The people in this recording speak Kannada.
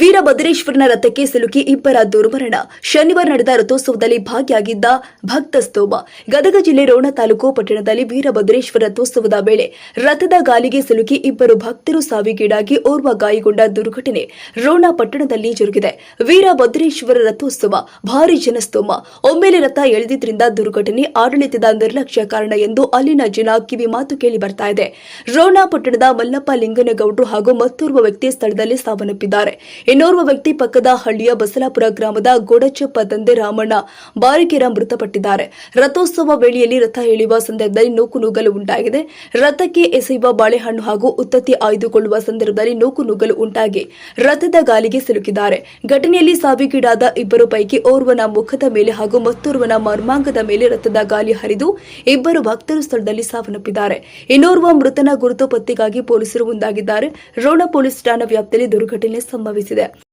ವೀರಭದ್ರೇಶ್ವರನ ರಥಕ್ಕೆ ಸಿಲುಕಿ ಇಬ್ಬರ ದುರ್ಮರಣ. ಶನಿವಾರ ನಡೆದ ರಥೋತ್ಸವದಲ್ಲಿ ಭಾಗಿಯಾಗಿದ್ದ ಭಕ್ತ ಸ್ತೋಮ. ಗದಗ ಜಿಲ್ಲೆ ರೋಣ ತಾಲೂಕು ಪಟ್ಟಣದಲ್ಲಿ ವೀರಭದ್ರೇಶ್ವರ ರಥೋತ್ಸವದ ವೇಳೆ ರಥದ ಗಾಲಿಗೆ ಸಿಲುಕಿ ಇಬ್ಬರು ಭಕ್ತರು ಸಾವಿಗೀಡಾಗಿ ಓರ್ವ ಗಾಯಗೊಂಡ ದುರ್ಘಟನೆ ರೋಣ ಪಟ್ಟಣದಲ್ಲಿ ಜರುಗಿದೆ. ವೀರಭದ್ರೇಶ್ವರ ರಥೋತ್ಸವ ಭಾರಿ ಜನಸ್ತೋಮ. ಒಮ್ಮೆಲೆ ರಥ ಎಳೆದಿದ್ದರಿಂದ ದುರ್ಘಟನೆ ಆಡಳಿತದ ನಿರ್ಲಕ್ಷ್ಯ ಕಾರಣ ಎಂದು ಅಲ್ಲಿನ ಜನ ಕಿವಿ ಮಾತು ಕೇಳಿ ಬರ್ತಾ ಇದೆ. ರೋಣ ಪಟ್ಟಣದ ಮಲ್ಲಪ್ಪ ಲಿಂಗನಗೌಡರು ಹಾಗೂ ಮತ್ತೋರ್ವ ವ್ಯಕ್ತಿ ಸ್ಥಳದಲ್ಲಿ ಸಾವನ್ನಪ್ಪಿದ್ದಾರೆ. ಇನ್ನೋರ್ವ ವ್ಯಕ್ತಿ ಪಕ್ಕದ ಹಳ್ಳಿಯ ಬಸಲಾಪುರ ಗ್ರಾಮದ ಗೋಡಚಪ್ಪ ತಂದೆ ರಾಮಣ್ಣ ಬಾರಿಕೆರ ಮೃತಪಟ್ಟಿದ್ದಾರೆ. ರಥೋತ್ಸವ ವೇಳೆಯಲ್ಲಿ ರಥ ಎಳೆಯುವ ಸಂದರ್ಭದಲ್ಲಿ ನೂಕು ನುಗ್ಗಲು ಉಂಟಾಗಿದೆ. ರಥಕ್ಕೆ ಎಸೆಯುವ ಬಾಳೆಹಣ್ಣು ಹಾಗೂ ಉತ್ತತ್ತಿ ಆಯ್ದುಕೊಳ್ಳುವ ಸಂದರ್ಭದಲ್ಲಿ ನೂಕು ನುಗ್ಗಲು ಉಂಟಾಗಿ ರಥದ ಗಾಲಿಗೆ ಸಿಲುಕಿದ್ದಾರೆ. ಘಟನೆಯಲ್ಲಿ ಸಾವಿಗೀಡಾದ ಇಬ್ಬರು ಪೈಕಿ ಓರ್ವನ ಮುಖದ ಮೇಲೆ ಹಾಗೂ ಮತ್ತೋರ್ವನ ಮರ್ಮಾಂಗದ ಮೇಲೆ ರಥದ ಗಾಲಿ ಹರಿದು ಇಬ್ಬರು ಭಕ್ತರು ಸ್ಥಳದಲ್ಲಿ ಸಾವನ್ನಪ್ಪಿದ್ದಾರೆ. ಇನ್ನೋರ್ವ ಮೃತನ ಗುರುತು ಪತ್ತೆಗಾಗಿ ಪೊಲೀಸರು ಮುಂದಾಗಿದ್ದಾರೆ. ರೋಣ ಪೊಲೀಸ್ ಠಾಣಾ ವ್ಯಾಪ್ತಿಯಲ್ಲಿ ದುರ್ಘಟನೆ ಸಂಭವಿಸಿದೆ. vida.